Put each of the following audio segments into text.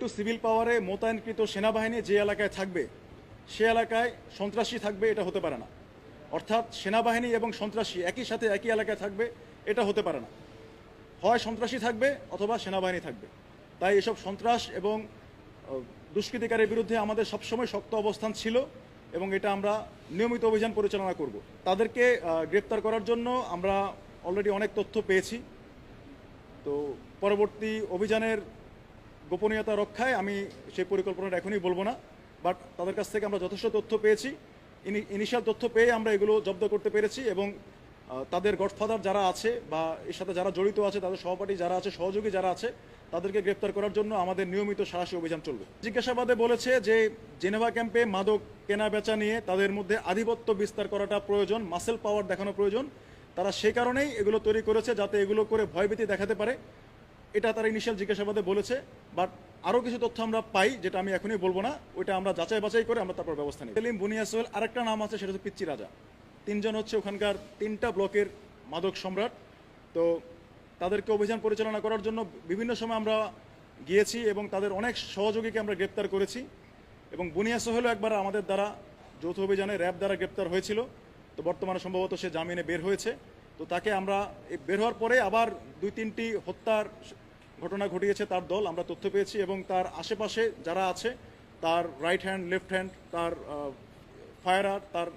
Two civil পাওয়ারে মোতায়েনকৃত সেনাবাহিনী যে এলাকায় থাকবে, সে এলাকায় সন্ত্রাসী থাকবে, এটা হতে পারে না। অর্থাৎ সেনাবাহিনী এবং সন্ত্রাসী একই সাথে একই এলাকায় থাকবে, এটা হতে পারে না। হয় সন্ত্রাসী থাকবে অথবা সেনাবাহিনী থাকবে। তাই এসব সন্ত্রাস এবং দুষ্কৃতিকারের বিরুদ্ধে আমাদের সবসময় শক্ত অবস্থান ছিল এবং এটা আমরা নিয়মিত অভিযান পরিচালনা করব। তাদেরকে গ্রেপ্তার করার জন্য আমরা অলরেডি অনেক তথ্য পেয়েছি। তো পরবর্তী অভিযানের গোপনীয়তা রক্ষায় আমি সেই পরিকল্পনাটা এখনই বলব না বাট তাদের কাছ থেকে আমরা যথেষ্ট তথ্য পেয়েছি। ইনিশিয়াল তথ্য পেয়ে আমরা এগুলো জব্দ করতে পেরেছি এবং তাদের গডফাদার যারা আছে বা এর সাথে যারা জড়িত আছে, তাদের সহপাঠী যারা আছে, সহযোগী যারা আছে, তাদেরকে গ্রেপ্তার করার জন্য আমাদের নিয়মিত সাহসী অভিযান চলবে। জিজ্ঞাসাবাদে বলেছে যে, জেনেভা ক্যাম্পে মাদক কেনা বেচা নিয়ে তাদের মধ্যে আধিপত্য বিস্তার করাটা প্রয়োজন মাসেল পাওয়ার দেখানো প্রয়োজন। তারা সেই কারণেই এগুলো তৈরি করেছে যাতে এগুলো করে ভয়ভীতি দেখাতে পারে। এটা তারা ইনিশিয়াল জিজ্ঞাসাবাদে বলেছে বাট আরও কিছু তথ্য আমরা পাই যেটা আমি এখনই বলব না, ওইটা আমরা যাচাই বাছাই করে আমরা তারপর ব্যবস্থা নিই সেলিম বুনিয়া সোহেল আরেকটা নাম আছে, সেটা হচ্ছে পিচ্চি রাজা। তিনজন হচ্ছে ওখানকার তিনটা ব্লকের মাদক সম্রাট। তো তাদেরকে অভিযান পরিচালনা করার জন্য বিভিন্ন সময় আমরা গিয়েছি এবং তাদের অনেক সহযোগীকে আমরা গ্রেপ্তার করেছি। এবং বুনিয়া সোহেলও একবার আমাদের দ্বারা যৌথ অভিযানে র্যাব দ্বারা গ্রেপ্তার হয়েছিল। তো বর্তমানে সম্ভবত সে জামিনে বের হয়েছে। তো তাকে আমরা বের হওয়ার পরে আবার দুই তিনটি হত্যার ঘটনা ঘটিয়েছে তার দল, আমরা তথ্য পেয়েছি এবং তার আশেপাশে যারা আছে, তার রাইট হ্যান্ড লেফট হ্যান্ড তার ফায়ারার তার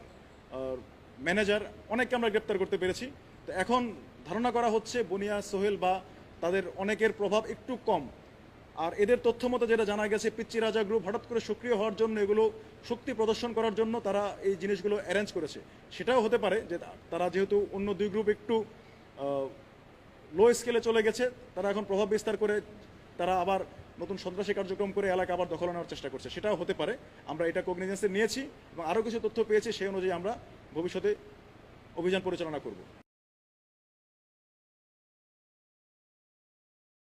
ম্যানেজার অনেককে আমরা গ্রেপ্তার করতে পেরেছি। তো এখন ধারণা করা হচ্ছে বনিয়া, সোহেল বা তাদের অনেকের প্রভাব একটু কম। আর এদের তথ্য মতো যেটা জানা গেছে, পিচ্চি রাজা গ্রুপ হঠাৎ করে সক্রিয় হওয়ার জন্য এগুলো শক্তি প্রদর্শন করার জন্য তারা এই জিনিসগুলো অ্যারেঞ্জ করেছে। সেটাও হতে পারে যে তারা যেহেতু অন্য দুই গ্রুপ একটু লো স্কেলে চলে গেছে, তারা এখন প্রভাব বিস্তার করে তারা আবার নতুন সন্ত্রাসী কার্যক্রম করে এলাকা আবার দখল নেওয়ার চেষ্টা করছে। সেটাও হতে পারে। আমরা এটা কগনিজেন্সে নিয়েছি এবং আরও কিছু তথ্য পেয়েছি, সেই অনুযায়ী আমরা ভবিষ্যতে অভিযান পরিচালনা করব।